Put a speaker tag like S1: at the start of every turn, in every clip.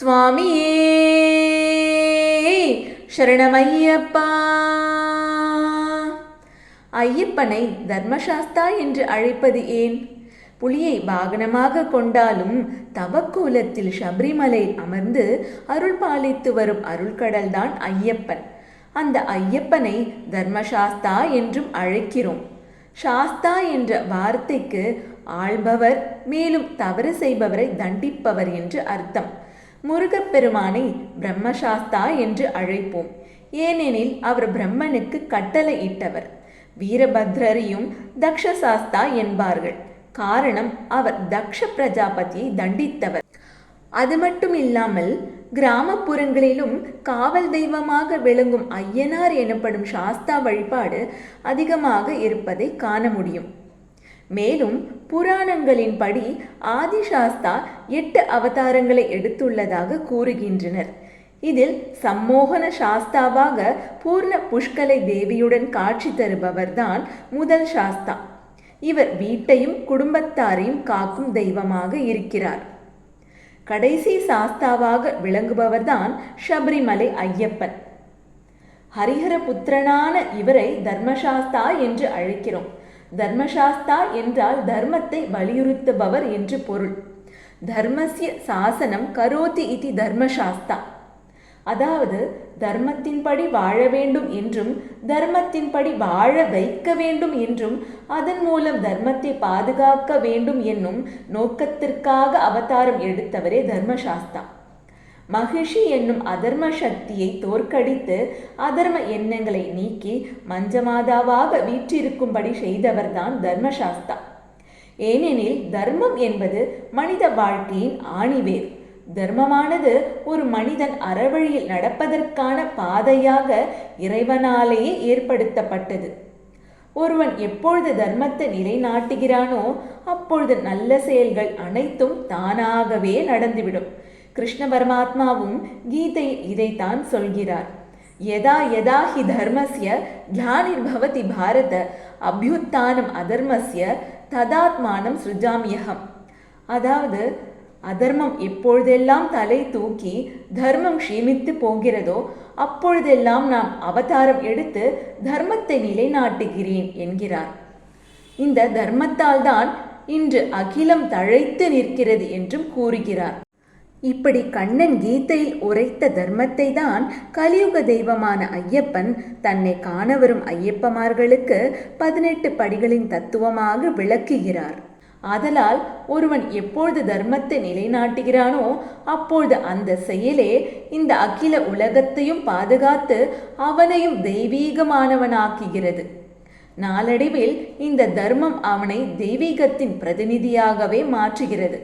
S1: சுவாமியே சரணமையப்பா ஐயப்பனை தர்மசாஸ்தா என்று அழைப்பது ஏன்? புலியை வாகனமாக கொண்டாலும் தவக்கோலத்தில் சபரிமலை அமர்ந்து அருள் பாலித்து வரும் அருள்கடல்தான் ஐயப்பன். அந்த ஐயப்பனை தர்மசாஸ்தா என்றும் அழைக்கிறோம். சாஸ்தா என்ற வார்த்தைக்கு ஆள்பவர் மேலும் தவறு செய்பவரை தண்டிப்பவர் என்று அர்த்தம். முருகப்பெருமானை பிரம்மசாஸ்தா என்று அழைப்போம். ஏனெனில் அவர் பிரம்மனுக்கு கட்டளை இட்டவர். வீரபத்ரரையும் தக்ஷசாஸ்தா என்பார்கள். காரணம் அவர் தக்ஷ பிரஜாபதியை தண்டித்தவர். அது மட்டும் இல்லாமல் கிராமப்புறங்களிலும் காவல் தெய்வமாக விளங்கும் ஐயனார் எனப்படும் சாஸ்தா வழிபாடு அதிகமாக இருப்பதை காண முடியும். மேலும் புராணங்களின்படி ஆதிசாஸ்தா எட்டு அவதாரங்களை எடுத்துள்ளதாக கூறுகின்றனர். இதில் சம்மோகன சாஸ்தாவாக பூர்ண புஷ்கலை தேவியுடன் காட்சி தருபவர்தான் முதல் சாஸ்தா. இவர் வீட்டையும் குடும்பத்தாரையும் காக்கும் தெய்வமாக இருக்கிறார். கடைசி சாஸ்தாவாக விளங்குபவர்தான் சபரிமலை ஐயப்பன். ஹரிஹர புத்திரனான இவரை தர்மசாஸ்தா என்று அழைக்கிறோம். தர்மசாஸ்தா என்றால் தர்மத்தை வலியுறுத்துபவர் என்று பொருள். தர்மசிய சாசனம் கரோதி இது தர்மசாஸ்தா. அதாவது தர்மத்தின்படி வாழ வேண்டும் என்றும் தர்மத்தின்படி வாழ வைக்க வேண்டும் என்றும் அதன் மூலம் தர்மத்தை பாதுகாக்க வேண்டும் என்னும் நோக்கத்திற்காக அவதாரம் எடுத்தவரே தர்மசாஸ்தா. மகிஷி என்னும் அதர்ம சக்தியை தோற்கடித்து அதர்ம எண்ணங்களை நீக்கி மஞ்சமாதாவாக வீற்றிருக்கும்படி செய்தவர்தான் தர்மசாஸ்தா. ஏனெனில் தர்மம் என்பது மனித வாழ்க்கையின் ஆணிவேர். தர்மமானது ஒரு மனிதன் அறவழியில் நடப்பதற்கான பாதையாக இறைவனாலேயே ஏற்படுத்தப்பட்டது. ஒருவன் எப்பொழுது தர்மத்தை நிலைநாட்டுகிறானோ அப்பொழுது நல்ல செயல்கள் அனைத்தும் தானாகவே நடந்துவிடும். கிருஷ்ண பரமாத்மாவும் கீதை இதைத்தான் சொல்கிறார். எதா யதா ஹி தர்மஸ்ய கிளானிர்பவதி பாரத அபியுத்தானம் அதர்மஸ்ய ததாத்மானம் சிருஜாமியகம் அதாவது அதர்மம் எப்பொழுதெல்லாம் தலை தூக்கி தர்மம் க்ஷீமித்து போகிறதோ அப்பொழுதெல்லாம் நாம் அவதாரம் எடுத்து தர்மத்தை நிலைநாட்டுகிறேன் என்கிறார். இந்த தர்மத்தால் தான் இன்று அகிலம் தழைத்து நிற்கிறது என்றும் கூறுகிறார். இப்படி கண்ணன் கீதையில் உரைத்த தர்மத்தை தான் கலியுக தெய்வமான ஐயப்பன் தன்னை காண வரும் ஐயப்பமார்களுக்கு பதினெட்டு படிகளின் தத்துவமாக விளக்குகிறார். ஆதலால் ஒருவன் எப்பொழுது தர்மத்தை நிலைநாட்டுகிறானோ அப்பொழுது அந்த செயலே இந்த அகில உலகத்தையும் பாதுகாத்து அவனையும் தெய்வீகமானவனாக்குகிறது. நாளடைவில் இந்த தர்மம் அவனை தெய்வீகத்தின் பிரதிநிதியாகவே மாற்றுகிறது.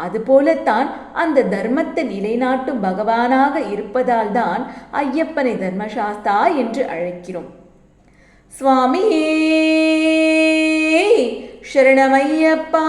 S1: அதுபோலத்தான் அந்த தர்மத்தை நிலைநாட்டும் பகவானாக இருப்பதால் தான் ஐயப்பனை தர்மசாஸ்தா என்று அழைக்கிறோம். சுவாமியே சரணமையப்பா!